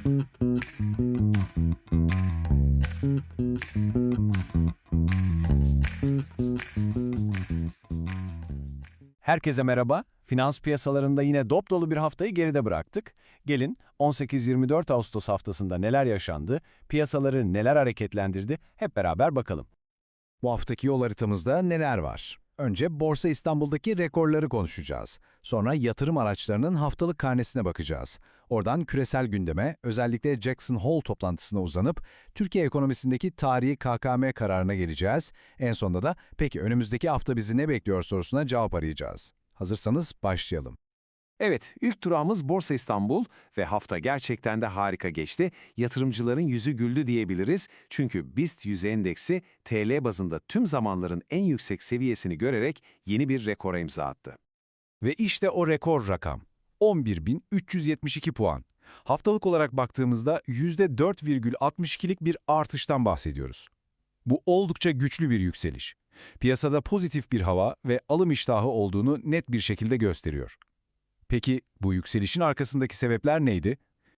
Herkese merhaba. Finans piyasalarında yine dop dolu bir haftayı geride bıraktık. Gelin 18-24 Ağustos haftasında neler yaşandı, piyasaları neler hareketlendirdi hep beraber bakalım. Bu haftaki yol haritamızda neler var? Önce Borsa İstanbul'daki rekorları konuşacağız. Sonra yatırım araçlarının haftalık karnesine bakacağız. Oradan küresel gündeme, özellikle Jackson Hole toplantısına uzanıp Türkiye ekonomisindeki tarihi KKM kararına geleceğiz. En sonunda da peki önümüzdeki hafta bizi ne bekliyor sorusuna cevap arayacağız. Hazırsanız başlayalım. Evet, ilk durağımız Borsa İstanbul ve hafta gerçekten de harika geçti. Yatırımcıların yüzü güldü diyebiliriz. Çünkü BIST 100 endeksi TL bazında tüm zamanların en yüksek seviyesini görerek yeni bir rekora imza attı. Ve işte o rekor rakam. 11.372 puan. Haftalık olarak baktığımızda %4,62'lik bir artıştan bahsediyoruz. Bu oldukça güçlü bir yükseliş. Piyasada pozitif bir hava ve alım iştahı olduğunu net bir şekilde gösteriyor. Peki bu yükselişin arkasındaki sebepler neydi?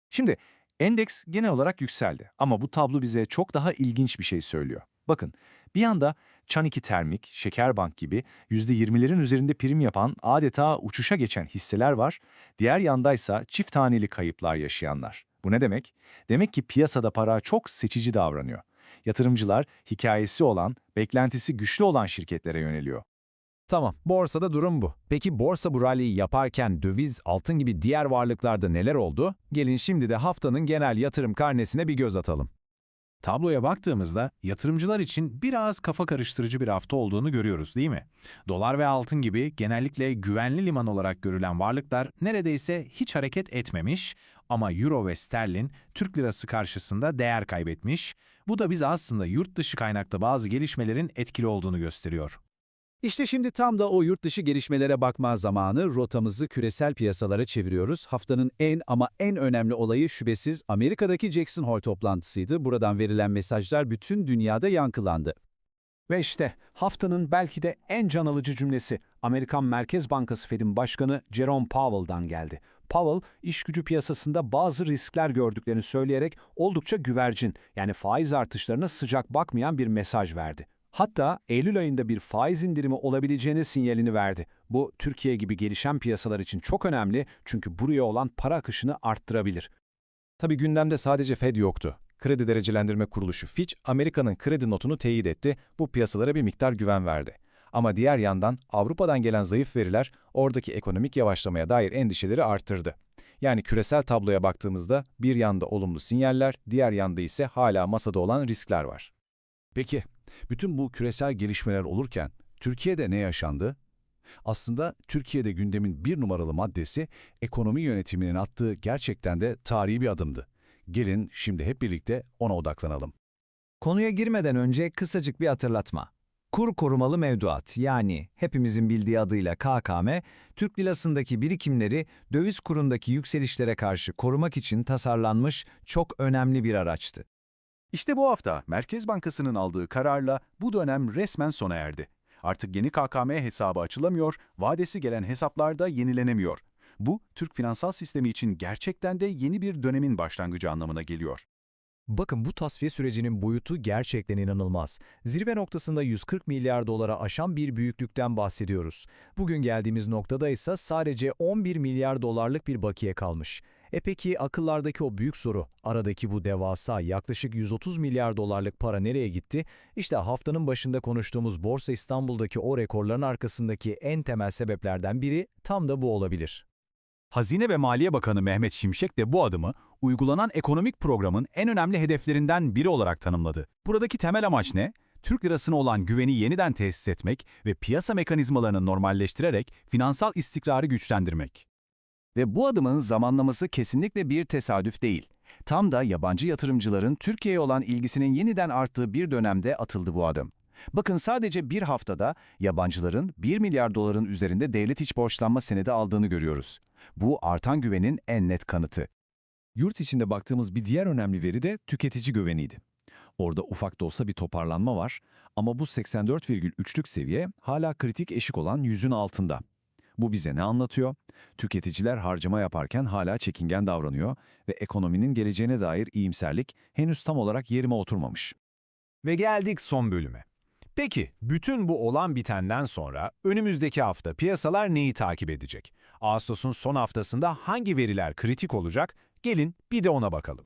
Şimdi endeks genel olarak yükseldi ama bu tablo bize çok daha ilginç bir şey söylüyor. Bakın bir yanda Çaniki Termik, Şekerbank gibi %20'lerin üzerinde prim yapan adeta uçuşa geçen hisseler var. Diğer yandaysa çift taneli kayıplar yaşayanlar. Bu ne demek? Demek ki piyasada para çok seçici davranıyor. Yatırımcılar hikayesi olan, beklentisi güçlü olan şirketlere yöneliyor. Tamam, borsada durum bu. Peki borsa bu yaparken döviz, altın gibi diğer varlıklarda neler oldu? Gelin şimdi de haftanın genel yatırım karnesine bir göz atalım. Tabloya baktığımızda yatırımcılar için biraz kafa karıştırıcı bir hafta olduğunu görüyoruz değil mi? Dolar ve altın gibi genellikle güvenli liman olarak görülen varlıklar neredeyse hiç hareket etmemiş ama euro ve sterlin Türk lirası karşısında değer kaybetmiş. Bu da bize aslında yurt dışı kaynaklı bazı gelişmelerin etkili olduğunu gösteriyor. İşte şimdi tam da o yurt dışı gelişmelere bakma zamanı rotamızı küresel piyasalara çeviriyoruz. Haftanın en ama en önemli olayı şüphesiz Amerika'daki Jackson Hole toplantısıydı. Buradan verilen mesajlar bütün dünyada yankılandı. Ve işte haftanın belki de en can alıcı cümlesi Amerikan Merkez Bankası Fed'in başkanı Jerome Powell'dan geldi. Powell, iş gücü piyasasında bazı riskler gördüklerini söyleyerek oldukça güvercin, yani faiz artışlarına sıcak bakmayan bir mesaj verdi. Hatta Eylül ayında bir faiz indirimi olabileceğine sinyalini verdi. Bu Türkiye gibi gelişen piyasalar için çok önemli çünkü buraya olan para akışını arttırabilir. Tabii gündemde sadece Fed yoktu. Kredi derecelendirme kuruluşu Fitch, Amerika'nın kredi notunu teyit etti, bu piyasalara bir miktar güven verdi. Ama diğer yandan Avrupa'dan gelen zayıf veriler oradaki ekonomik yavaşlamaya dair endişeleri arttırdı. Yani küresel tabloya baktığımızda bir yanda olumlu sinyaller, diğer yanda ise hala masada olan riskler var. Peki, bütün bu küresel gelişmeler olurken Türkiye'de ne yaşandı? Aslında Türkiye'de gündemin bir numaralı maddesi ekonomi yönetiminin attığı gerçekten de tarihi bir adımdı. Gelin şimdi hep birlikte ona odaklanalım. Konuya girmeden önce kısacık bir hatırlatma. Kur korumalı mevduat yani hepimizin bildiği adıyla KKM, Türk lirasındaki birikimleri döviz kurundaki yükselişlere karşı korumak için tasarlanmış çok önemli bir araçtı. İşte bu hafta Merkez Bankası'nın aldığı kararla bu dönem resmen sona erdi. Artık yeni KKM hesabı açılamıyor, vadesi gelen hesaplar da yenilenemiyor. Bu, Türk finansal sistemi için gerçekten de yeni bir dönemin başlangıcı anlamına geliyor. Bakın bu tasfiye sürecinin boyutu gerçekten inanılmaz. Zirve noktasında 140 milyar dolara aşan bir büyüklükten bahsediyoruz. Bugün geldiğimiz noktada ise sadece 11 milyar dolarlık bir bakiye kalmış. E peki akıllardaki o büyük soru, aradaki bu devasa yaklaşık 130 milyar dolarlık para nereye gitti? İşte haftanın başında konuştuğumuz Borsa İstanbul'daki o rekorların arkasındaki en temel sebeplerden biri tam da bu olabilir. Hazine ve Maliye Bakanı Mehmet Şimşek de bu adımı uygulanan ekonomik programın en önemli hedeflerinden biri olarak tanımladı. Buradaki temel amaç ne? Türk lirasına olan güveni yeniden tesis etmek ve piyasa mekanizmalarını normalleştirerek finansal istikrarı güçlendirmek. Ve bu adımın zamanlaması kesinlikle bir tesadüf değil. Tam da yabancı yatırımcıların Türkiye'ye olan ilgisinin yeniden arttığı bir dönemde atıldı bu adım. Bakın sadece bir haftada yabancıların 1 milyar doların üzerinde devlet iç borçlanma senedi aldığını görüyoruz. Bu artan güvenin en net kanıtı. Yurt içinde baktığımız bir diğer önemli veri de tüketici güveniydi. Orada ufak da olsa bir toparlanma var ama bu 84,3'lük seviye hala kritik eşik olan yüzün altında. Bu bize ne anlatıyor? Tüketiciler harcama yaparken hala çekingen davranıyor ve ekonominin geleceğine dair iyimserlik henüz tam olarak yerime oturmamış. Ve geldik son bölüme. Peki, bütün bu olan bitenden sonra önümüzdeki hafta piyasalar neyi takip edecek? Ağustos'un son haftasında hangi veriler kritik olacak? Gelin bir de ona bakalım.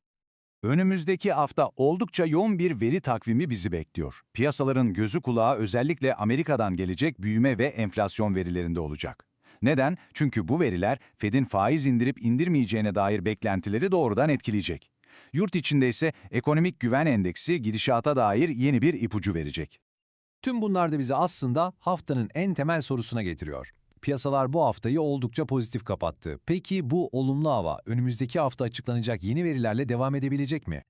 Önümüzdeki hafta oldukça yoğun bir veri takvimi bizi bekliyor. Piyasaların gözü kulağı özellikle Amerika'dan gelecek büyüme ve enflasyon verilerinde olacak. Neden? Çünkü bu veriler Fed'in faiz indirip indirmeyeceğine dair beklentileri doğrudan etkileyecek. Yurt içinde ise ekonomik güven endeksi gidişata dair yeni bir ipucu verecek. Tüm bunlar da bizi aslında haftanın en temel sorusuna getiriyor. Piyasalar bu haftayı oldukça pozitif kapattı. Peki bu olumlu hava önümüzdeki hafta açıklanacak yeni verilerle devam edebilecek mi?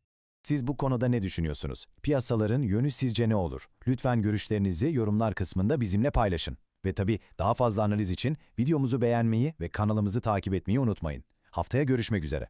Siz bu konuda ne düşünüyorsunuz? Piyasaların yönü sizce ne olur? Lütfen görüşlerinizi yorumlar kısmında bizimle paylaşın. Ve tabii daha fazla analiz için videomuzu beğenmeyi ve kanalımızı takip etmeyi unutmayın. Haftaya görüşmek üzere.